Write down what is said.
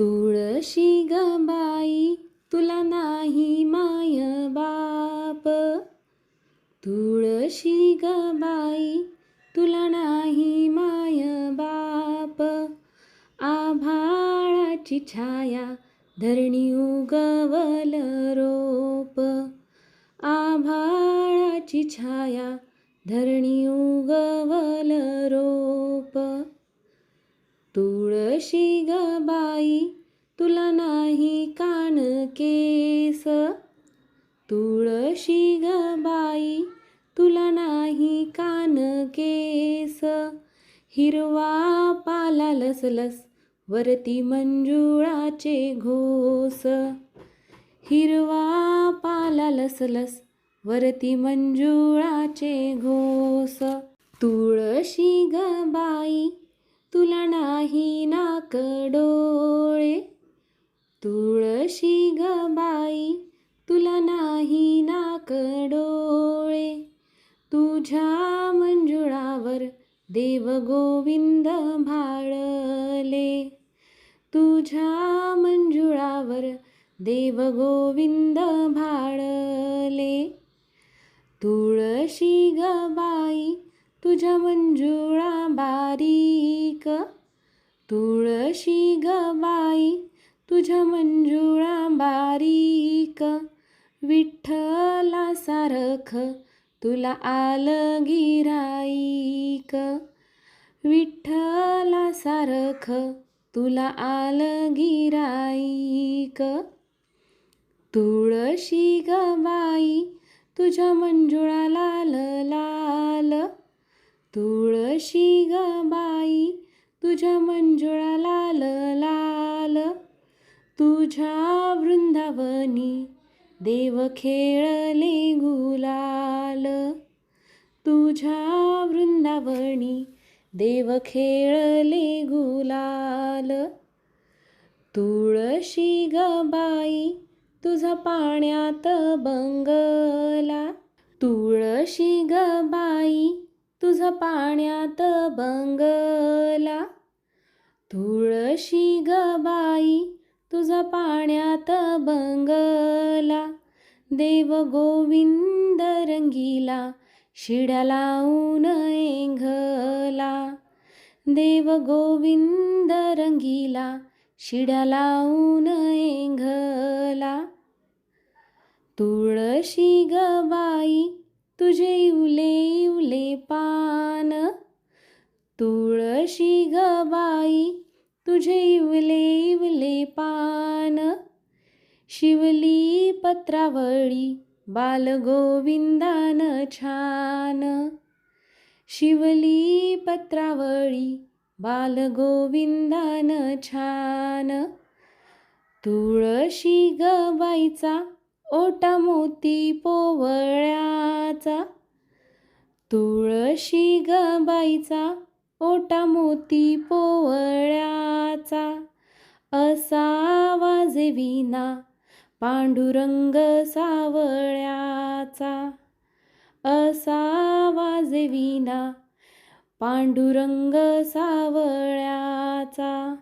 तुळशी गबाई तुला नाही माय बाप. तुळशी गबाई तुला नाही माय बाप. आभाळाची छाया धरणी उगवल रोप. आभाळाची छाया धरणी उगवल रोप. तुळशी ग बाई तुला नाही कान केस. तुळशी ग बाई तुला नाही कान केस. हिरवा पाला लसलस वरती मंजुळाचे घोस. हिरवा पाला लसलस वरती मंजुळाचे घोस. तुळशी ग बाई तुला नाही नाक डोळे तुळशी ग बाई तुला नाही नाक डोळे तुझ्या मंजुळावर देव गोविंद भाळले. तुझ्या मंजुळावर देव गोविंद भाळले. तुळशी ग बाई तुझ्या मंजुळा तुळशी ग बाई तुझ्या मंजुळा बारीक. विठ्ठला सारख तुला आलं गिराईक. विठ्ठला सारख तुला आलं गिराईक. तुळशी ग बाई तुझ्या मंजुळा लाल लाल. तुळशी ग तुझ्या मंजुळा लाल लाल. तुझ्या वृंदावनी देव खेळले गुलाल. तुझ्या वृंदावनी देव खेळले गुलाल. तुळशी गबाई तुझा पाण्यात बंगला. तुळशी गबाई तुझा पाण्यात बंगला. तुळशी ग बाई तुझा पाण्यात बंगला. देव गोविंद रंगीला शिड्या लावून एंघला देव गोविंद रंगीला शिड्या लावून एंघला तुळशी ग बाई तुझे तुझे इवले इवले पान. शिवली पत्रावळी बालगोविंदान छान. शिवली पत्रावळी बालगोविंदान छान. तुळशी ग बाईचा ओटा मोती पोवळ्याचा. तुळशी ग बाईचा ओटा मोती पोवळ्या असावा असा विना पांडुरंग सावळ्याचा. असा वाजविना विना पांडुरंग सावळ्याचा.